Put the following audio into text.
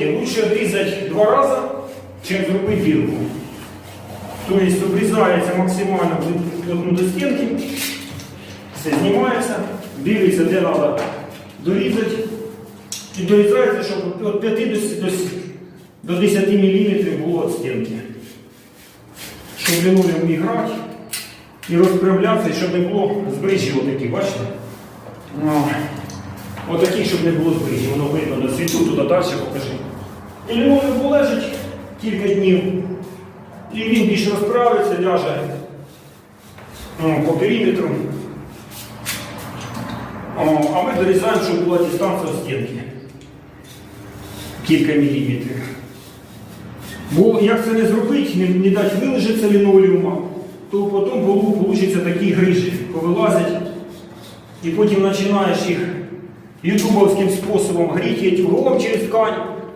яке? Лучше обрізати два рази, чим зробити дірку. Тобто обрізається максимально одну до стінки, все знімається, дивиться, де треба дорізати. І дорізається, щоб від 5 до, с- до, с- до 10 мм було від стінки. Щоб лінолеум міг грати і розправлятися, щоб не було збрижів отакі, бачите? Ну, Отакі, щоб не було збрижів, воно видно на світу, туди далі покажи. І лінолеум полежить кілька днів. І він більш розправиться, ляже ну, по периметру. О, а ми дорізаємо, щоб була дистанція стінки. Кілька міліметрів. Бо як це не зробити, не, не дати вилежитися лінолеума, то потім получаться такі грижі, повилазять, і потім починаєш їх ютубовським способом гріти утюгом через ткань.